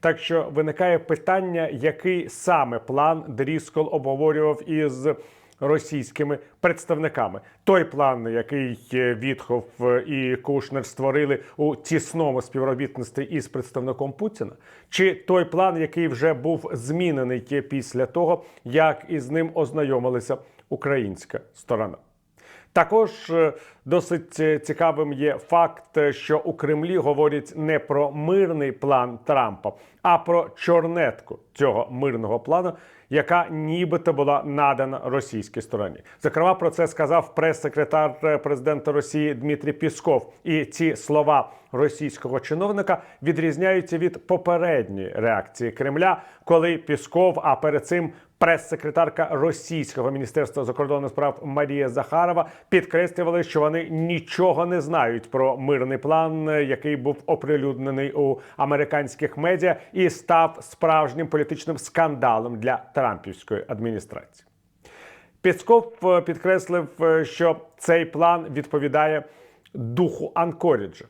Так що виникає питання, який саме план Дріскол обговорював із російськими представниками. Той план, який е, Вітхов е, і Кушнер створили у тісному співробітництві із представником Путіна, чи той план, який вже був змінений після того, як із ним ознайомилася українська сторона. Також е, досить е, цікавим є факт, е, що у Кремлі говорять не про мирний план Трампа, а про чорнетку цього мирного плану, яка нібито була надана російській стороні. Зокрема, про це сказав прес-секретар президента Росії Дмитрій Пісков. І ці слова російського чиновника відрізняються від попередньої реакції Кремля, коли Пісков, а перед цим прес-секретарка російського міністерства закордонних справ Марія Захарова підкреслювали, що вони нічого не знають про мирний план, який був оприлюднений у американських медіа, і став справжнім політичним скандалом для Трампівської адміністрації. Пісков е, підкреслив, е, що цей план відповідає духу Анкоріджа,